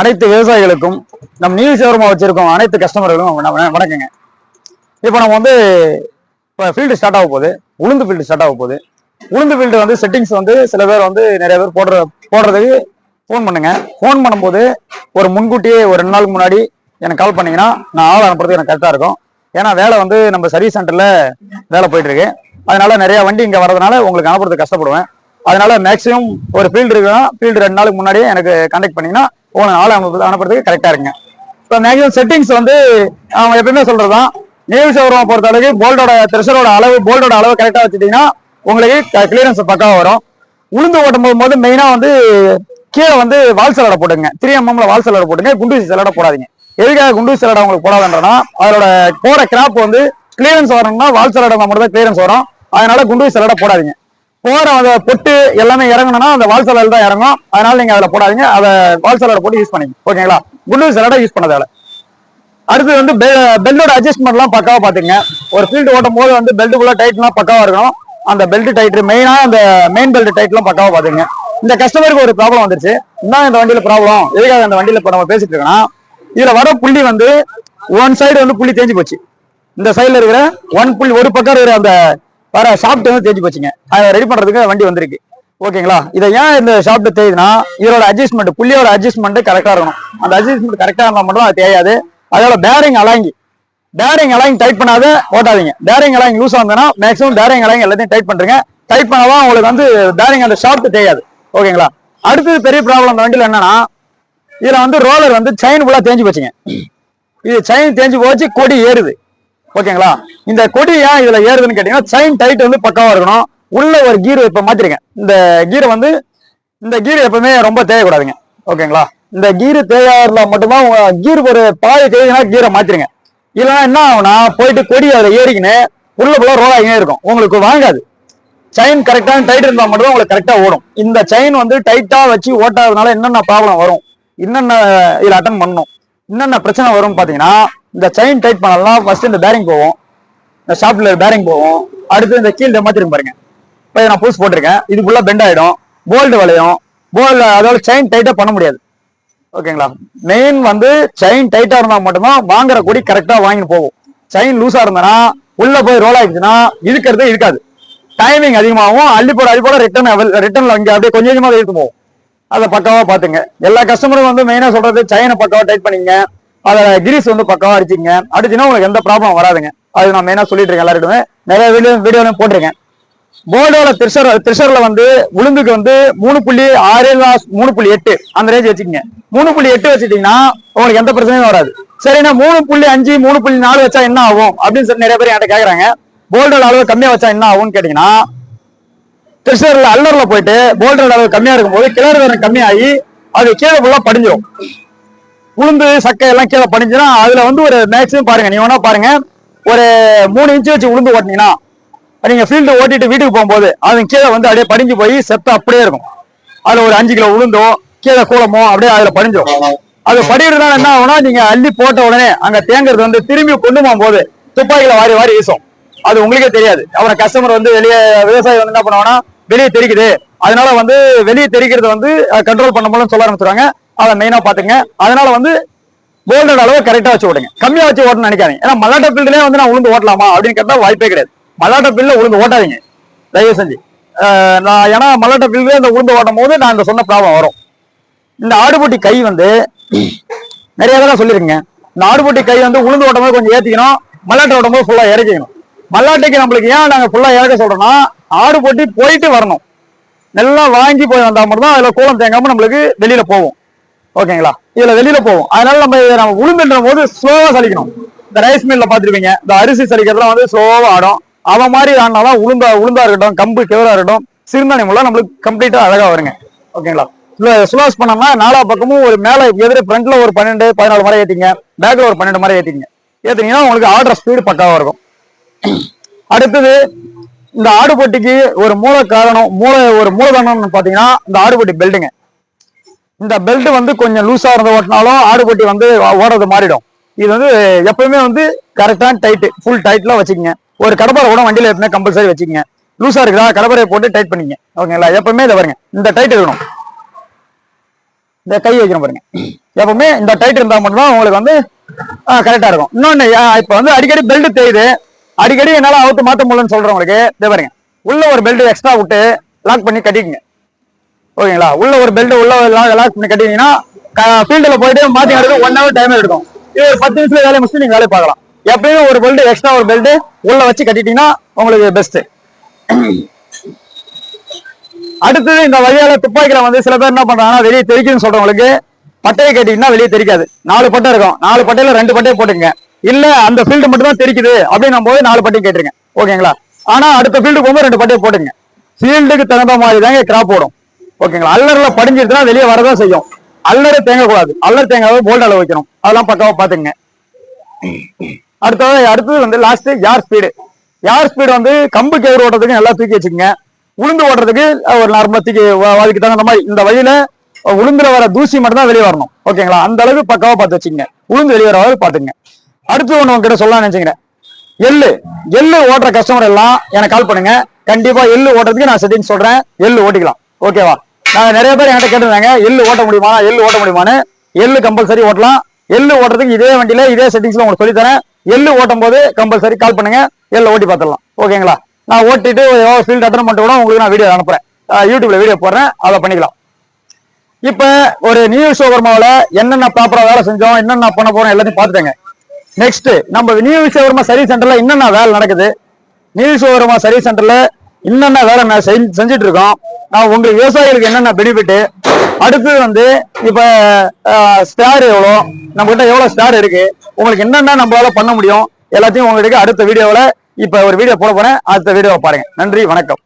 அனைத்து விவசாயிகளுக்கும் நம் நீர் சேவரமாக வச்சிருக்கோம் அனைத்து கஸ்டமர்களும் வணக்கங்க. இப்போ நம்ம வந்து இப்போ ஃபீல்டு ஸ்டார்ட் ஆக போகுது. உளுந்து ஃபீல்டு ஸ்டார்ட் ஆக போகுது. உளுந்து ஃபீல்டு வந்து செட்டிங்ஸ் வந்து சில பேர் வந்து நிறைய பேர் போடுற போடுறதுக்கு ஃபோன் பண்ணுங்க. ஃபோன் பண்ணும்போது ஒரு முன்கூட்டியே ஒரு ரெண்டு நாளுக்கு முன்னாடி எனக்கு கால் பண்ணீங்கன்னா நான் ஆள் அனுப்புறதுக்கு எனக்கு கரெக்டாக இருக்கும். ஏன்னா வேலை வந்து நம்ம சர்வீஸ் சென்டரில் வேலை போயிட்டு இருக்கு. அதனால நிறைய வண்டி இங்கே வரதுனால உங்களுக்கு அனுப்புறதுக்கு கஷ்டப்படுவேன். அதனால மேக்ஸிமம் ஒரு ஃபீல்டு இருக்குன்னா ஃபீல்டு ரெண்டு நாளுக்கு முன்னாடியே எனக்கு கண்டக்ட் பண்ணீங்கன்னா உங்களை ஆள் அனுப்புறது அனுப்புறதுக்கு கரெக்டா இருக்குங்க. இப்போ மேக்ஸிமம் செட்டிங்ஸ் வந்து அவங்க எப்பயுமே சொல்றதுதான் நேவி சௌரம் பொறுத்த அளவுக்கு போல்டோட த்ரெஷரோட அளவு போல்டோட அளவு கரெக்டாக வச்சுட்டீங்கன்னா உங்களுக்கு கிளியரன்ஸ் பக்காவாக வரும். உளுந்து ஓட்டும் போகும்போது போது வந்து கீழே வந்து வால் சலடை போட்டுங்க த்ரீ எம்எம்ல வால் சலடை போட்டுங்க குண்டூசி சலடை போடாதீங்க. எதுக்காக குண்டூசி சலடை உங்களுக்கு போடாதுன்றனா அதோட போற கிராப் வந்து கிளியரன்ஸ் வரணும்னா வால் சலடை மட்டும் தான் கிளியரன்ஸ் வரும். அதனால குண்டூசி சலடை போடாதீங்க. போற அந்த பொட்டு எல்லாமே இறங்கணும்னா அந்த வால் சலடை தான் இறங்கும். அதனால நீங்க அதில் போடாதீங்க. அதை வால் சலடை போட்டு யூஸ் பண்ணிங்க ஓகேங்களா? குண்டு சலடை யூஸ் பண்ணதால அடுத்து வந்து பெல்ட்டோட அட்ஜஸ்ட்மெண்ட்லாம் பக்காவாக பார்த்துங்க ஒரு ஃபீல்டு ஓட்டும் போது வந்து பெல்ட்டுக்குள்ள டைட்லாம் பக்காவாக இருக்கணும். அந்த பெல்ட் டைட் மெயினாக அந்த மெயின் பெல்ட் டைட்லாம் பக்காவாக பார்த்துங்க இந்த கஸ்டமருக்கு ஒரு ப்ராப்ளம் வந்துருச்சு. என்ன இந்த வண்டியில் ப்ராப்ளம் எதுக்காக இந்த வண்டியில் இப்போ நம்ம பேசிட்டு இருக்கோம்னா இதில் வர புள்ளி வந்து ஒன் சைடு வந்து புள்ளி தேஞ்சு போச்சு. இந்த சைடில் இருக்கிற ஒன் புள்ளி ஒரு பக்கம் இருக்கிற அந்த வர ஷாப்ட் வந்து தேஞ்சு போச்சுங்க. அதை ரெடி பண்றதுக்கு வண்டி வந்திருக்கு. ஓகேங்களா? இதை ஏன் இந்த ஷாப்ட் தேயுதுன்னா இதோட அட்ஜஸ்ட்மெண்ட் புள்ளியோட அட்ஜஸ்ட்மெண்ட் கரெக்டா இருக்கணும். அந்த அட்ஜஸ்ட்மெண்ட் கரெக்டா இருந்தால் மட்டும் அது தேயாது அதோட பேரிங் அலாங்கி பேரிங் அலாங் டைட் பண்ணாத ஓட்டாதீங்க. பேரிங் அலாங்கி யூஸ் ஆகுதுன்னா மேக்ஸிமம் பேரிங் அலாங் எல்லாத்தையும் டைட் பண்றீங்க. டைட் பண்ணாதான் உங்களுக்கு வந்து பேரிங் அந்த ஷாப்ட் தேயாது ஓகேங்களா? அடுத்தது பெரிய ப்ராப்ளம் அந்த வண்டியில் என்னன்னா இதில் வந்து ரோலர் வந்து செயின் ஃபுல்லாக தேஞ்சு போச்சுங்க. இது செயின் தேஞ்சு போச்சு கொடி ஏறுது. ஓகேங்களா? இந்த கொடி ஏன் இதுல ஏறுதுன்னு கேட்டீங்கன்னா செயின் டைட் வந்து பக்காவா இருக்கணும். உள்ள ஒரு கீர் இப்ப மாத்திருக்கேன் இந்த கீரை வந்து இந்த கீர் எப்பவுமே ரொம்ப தேயக்கூடாதுங்க ஓகேங்களா? இந்த கீர் தேயாறுல மட்டும்தான் கீர் ஒரு பாதி தேய்னா கீரை மாத்திருங்க. இல்லைன்னா என்ன ஆகும்னா போயிட்டு கொடி அதுல ஏறிக்கின்னு உள்ள போல ரோல் ஆகினே இருக்கும். உங்களுக்கு வாங்காது. செயின் கரெக்டான டைட் இருந்தால் மட்டும் தான் உங்களுக்கு கரெக்டாக ஓடும். இந்த செயின் வந்து டைட்டாக வச்சு ஓட்டாததுனால என்னென்ன ப்ராப்ளம் வரும்? என்னென்ன இதில் அட்டன் பண்ணணும்? என்னென்ன பிரச்சனை வரும்னு பார்த்தீங்கன்னா இந்த செயின் டைட் பண்ணலாம் ஃபர்ஸ்ட் இந்த பேரிங் போகும். இந்த ஷாப்ல பேரிங் போகும். அடுத்து இந்த கீழ் மாத்திரம் பாருங்க. இப்போ நான் பூஸ் போட்டிருக்கேன். இது ஃபுல்லா பெண்ட் ஆயிடும். போல்டு வளையும். போல்டு அதோட செயின் டைட்டா பண்ண முடியாது. ஓகேங்களா மெயின் வந்து செயின் டைட்டா இருந்தா மட்டும்தான் வாங்குற கொடி கரெக்டா வாங்கிட்டு போகும். செயின் லூசா இருந்தனா உள்ள போய் ரோல் ஆயிடுச்சுன்னா இருக்கிறதே இருக்காது. டைமிங் அதிகமாகும். அள்ளி போட அள்ளி போட ரிட்டர்ன் ரிட்டர்ன்ல இங்க அப்படியே கொஞ்சம் கொஞ்சமாக இழுத்து போகும். அதை பக்காவா பாத்துங்க எல்லா கஸ்டமரும் வந்து மெயினா சொல்றது செயினை பக்காவா டைட் பண்ணிங்க அதை கிரீஸ் வந்து பக்கமாக அடிச்சிங்க அடிச்சுன்னா உங்களுக்கு எந்த ப்ராப்ளம் வராதுங்க. அது நான் மெயினாக சொல்லிட்டு இருக்கேன் எல்லாருக்குமே நிறைய வீடியோ வீடியோலையும் போட்டிருக்கேன். போர்டோட த்ரிஷர் த்ரிஷர்ல வந்து உளுந்துக்கு வந்து மூணு புள்ளி ஆறு மூணு புள்ளி எட்டு அந்த ரேஞ்ச் வச்சுக்கோங்க. மூணு புள்ளி எட்டு வச்சுட்டீங்கன்னா உங்களுக்கு எந்த பிரச்சனையும் வராது. சரிண்ணா மூணு புள்ளி அஞ்சு மூணு புள்ளி நாலு வச்சா என்ன ஆகும்? அப்படின்னு சொல்லி நிறைய பேர் என்கிட்ட கேட்குறாங்க போல்டோட அளவு கம்மியா வச்சா என்ன ஆகும்னு கேட்டீங்கன்னா த்ரிஷர்ல அல்லர்ல போயிட்டு போல்டோட அளவு கம்மியா இருக்கும்போது கிளறு வேறு கம்மியாகி அது கீழே ஃபுல்லா படிஞ்சிடும் உளுந்து சக்கை எல்லாம் கீழே படிஞ்சுன்னா அதுல வந்து ஒரு மேக்ஸிமம் பாருங்க. நீங்க வேணா பாருங்க. ஒரு மூணு இன்ச்சு வச்சு உளுந்து ஓட்டினீங்கன்னா நீங்க ஃபீல்டு ஓட்டிட்டு வீட்டுக்கு போகும்போது அது கீழே வந்து அப்படியே படிஞ்சு போய் செத்த அப்படியே இருக்கும். அதுல ஒரு அஞ்சு கிலோ உளுந்தோ கீழே கூலமோ அப்படியே அதுல படிஞ்சிடும் அது படிக்கிறதுனால என்ன ஆகும்னா நீங்க அள்ளி போட்ட உடனே அங்க தேங்கிறது வந்து திரும்பி கொண்டு போகும்போது துப்பாக்கியில வாரி வாரி வீசும். அது உங்களுக்கே தெரியாது. அப்புறம் கஸ்டமர் வந்து வெளியே விவசாயி வந்து என்ன பண்ணுவாங்கன்னா வெளியே தெரிக்குது. அதனால வந்து வெளியே தெரிக்கிறது வந்து கண்ட்ரோல் பண்ண முடியலன்னு சொல்ல ஆரம்பிச்சிருவாங்க. அதை மெயினா பாத்துங்க அதனால வந்து கோல்டோட அளவு கரெக்டா வச்சு ஓடுங்க கம்மியா வச்சு ஓட்டணும்னு நினைக்காதீங்க. ஏன்னா மல்லாட்ட ஃபீல்டுலேயே வந்து நான் உளுந்து ஓட்டலாமா அப்படின்னு கேட்டா வாய்ப்பே கிடையாது. மல்லாட்ட ஃபீல்ட்ல உளுந்து ஓட்டாதீங்க. தயவு செஞ்சு. நான் ஏன்னா மல்லாட்ட பில்லே இந்த உளுந்து ஓட்டும் போது நான் இந்த சொன்ன ப்ராப்ளம் வரும். இந்த ஆடுபட்டி கை வந்து நிறைய தடவை சொல்லிருக்கேங்க. இந்த ஆடுபட்டி கை வந்து உளுந்து ஓட்டும் போது கொஞ்சம் ஏத்திக்கணும். மல்லாட்டை ஓட்டும் போது ஃபுல்லா இறக்கிக்கணும். மல்லாட்டைக்கு நம்மளுக்கு ஏன் நாங்க ஃபுல்லா இறக்க சொல்றோம்னா ஆடு போட்டி போயிட்டு வரணும். நல்லா வாங்கி போய் வந்தா மட்டும் தான் அதுல கூலம் தேங்காம நம்மளுக்கு வெளியில போகும். ஓகேங்களா? இதுல வெளியில போகும் அதனால நம்ம இதை நம்ம உளுந்துன்ற போது ஸ்லோவா சலிக்கணும். இந்த ரைஸ் மில்ல பாத்துருப்பீங்க இந்த அரிசி சலிக்கிறதுலாம் வந்து ஸ்லோவா ஆடும். அவன் மாதிரி ஆடினாதான் உளுந்தா உளுந்தா இருக்கட்டும் கம்பு கிவரா இருக்கட்டும் சிறுதானியம் எல்லாம் நம்மளுக்கு கம்ப்ளீட்டா அழகா வருங்க. ஓகேங்களா? ஸ்லோஸ் பண்ணோம்னா நாலா பக்கமும் ஒரு மேல எதிர ஃப்ரண்ட்ல ஒரு பன்னெண்டு பதினாலு மரம் ஏத்திங்க பேக்ல ஒரு பன்னெண்டு மரம் ஏத்திங்க ஏத்தினீங்கன்னா உங்களுக்கு ஆடுற ஸ்பீடு பக்காவா இருக்கும். அடுத்தது இந்த ஆடுபட்டிக்கு ஒரு மூல காரணம் மூல ஒரு மூலதனம்னு பாத்தீங்கன்னா இந்த ஆடுபட்டி பெல்ட்டுங்க இந்த பெல்ட் வந்து கொஞ்சம் லூஸாக இருந்த ஓட்டினாலும் ஆடுபட்டி வந்து ஓடுறது மாறிடும். இது வந்து எப்பவுமே வந்து கரெக்டான டைட்டு ஃபுல் டைட்லாம் வச்சுக்கோங்க. ஒரு கடப்பாரை கூட வண்டியில் எப்பவுமே கம்பல்சரி வச்சுக்கோங்க. லூஸாக இருக்குதா கடப்பாரையை போட்டு டைட் பண்ணிங்க ஓகேங்களா எப்பவுமே இதை பாருங்க. இந்த டைட் இருக்கணும். இந்த கை வைக்கணும் பாருங்க. எப்பவுமே இந்த டைட் இருந்தால் மட்டும்தான் உங்களுக்கு வந்து கரெக்டாக இருக்கும். இன்னொன்று இப்போ வந்து அடிக்கடி பெல்ட் தெரியுது அடிக்கடி என்னால் அவுத்து மாற்ற முடியலன்னு சொல்கிறேன் உங்களுக்கு இதை பாருங்க. உள்ள ஒரு பெல்ட் எக்ஸ்ட்ரா விட்டு லாக் பண்ணி கட்டிக்கங்க. ஓகேங்களா? உள்ள ஒரு பெல்ட் உள்ள லாக் பண்ணி போயிட்டு மாற்றி வரது ஒன் ஹவர் டைம் எடுக்கும். இது ஒரு பத்து நிமிஷத்துல வேலையை முடிச்சு நீங்கள் வேலையை பார்க்கலாம். எப்பயும் ஒரு பெல்ட் எக்ஸ்ட்ரா ஒரு பெல்ட் உள்ள வச்சு கட்டிட்டீங்கன்னா உங்களுக்கு பெஸ்ட் அடுத்தது இந்த வழியால துப்பாக்கில வந்து சில பேர் என்ன பண்றாங்கன்னா வெளியே தெரிக்குதுன்னு சொல்றவங்களுக்கு பட்டையை கேட்டீங்கன்னா வெளியே தெரிக்காது. நாலு பட்டை இருக்கும். நாலு பட்டையில ரெண்டு பட்டையை போட்டுங்க இல்ல அந்த ஃபீல்டு மட்டும் தான் தெரிக்குது அப்படின்னும் போது நாலு பட்டையும் கேட்டுருங்க. ஓகேங்களா? ஆனா அடுத்த ஃபீல்டு போகும்போது ரெண்டு பட்டையை போட்டுங்க ஃபீல்டுக்கு தகுந்த மாதிரி தாங்க கிராப் போடும் ஓகேங்களா? அல்லரில் படிஞ்சிருச்சுன்னா வெளியே வரதான் செய்யும். அல்லரை தேங்கக்கூடாது. அல்லர் தேங்காவை போல்ட் அளவு வைக்கணும். அதெல்லாம் பக்காவாக பார்த்துங்க அடுத்தது அடுத்தது வந்து லாஸ்ட் யார் ஸ்பீடு யார் ஸ்பீடு வந்து கம்பு கேவர் ஓட்டுறதுக்கு நல்லா தூக்கி வச்சுக்கோங்க. உளுந்து ஓட்டுறதுக்கு ஒரு நார்மலா தூக்கி வ- அதுக்கு தகுந்த மாதிரி இந்த வழியில உளுந்துல வர தூசி மட்டும் தான் வெளியே வரணும். ஓகேங்களா? அந்த அளவுக்கு பக்காவா பார்த்து வச்சுங்க உளுந்து வெளியே வர பாத்துங்க அடுத்து ஒண்ணு உங்ககிட்ட சொல்லலாம்னு நினைச்சுக்கிறேன். எள்ளு. எள்ளு ஓட்டுற கஸ்டமர் எல்லாம் எனக்கு கால் பண்ணுங்க. கண்டிப்பா எள்ளு ஓட்டுறதுக்கு நான் செட்டிங் சொல்றேன். எள்ளு ஓட்டிக்கலாம். ஓகேவா? நாங்கள் நிறைய பேர் என்கிட்ட கேட்டிருந்தாங்க எள்ளு ஓட்ட முடியுமா? எள்ளு ஓட்ட முடியுமான்னு. எள்ளு கம்பல்சரி ஓட்டலாம். எள்ளு ஓட்டுறதுக்கு இதே வண்டியில இதே செட்டிங்ஸ்ல உங்களுக்கு சொல்லித்தரேன். எள்ளு ஓட்டும் போது கம்பல்சரி கால் பண்ணுங்க. எள்ளு ஓட்டி பார்த்துடலாம். ஓகேங்களா? நான் ஓட்டிட்டு ஏதோ ஃபீல்ட் அட்டன் பண்ணிட்டு கூட உங்களுக்கு நான் வீடியோ அனுப்புறேன். யூடியூப்ல வீடியோ போடுறேன். அதை பண்ணிக்கலாம். இப்ப ஒரு நியூ ஷோவர்மாவில் என்னென்ன ப்ராப்பரா வேலை செஞ்சோம் என்னென்ன பண்ண போறோம் எல்லாத்தையும் பார்த்துட்டேங்க. நெக்ஸ்ட் நம்ம நியூ ஷோவர்மா சர்வீஸ் சென்டர்ல என்னென்ன வேலை நடக்குது? நியூ ஷோவர்மா சர்வீஸ் சென்டர்ல என்னென்ன வேலை நான் செஞ்சு- செஞ்சுட்டு இருக்கோம் நான் உங்களுக்கு விவசாயிகளுக்கு என்னென்ன பெனிஃபிட்டு அடுத்தது வந்து இப்போ ஸ்டார் எவ்வளோ? நம்மகிட்ட எவ்வளோ ஸ்டார் இருக்கு? உங்களுக்கு என்னென்ன நம்மளால பண்ண முடியும்? எல்லாத்தையும் உங்களுக்கு அடுத்த வீடியோவில் இப்போ ஒரு வீடியோ போட போகிறேன் அடுத்த வீடியோவை பாருங்க. நன்றி வணக்கம்.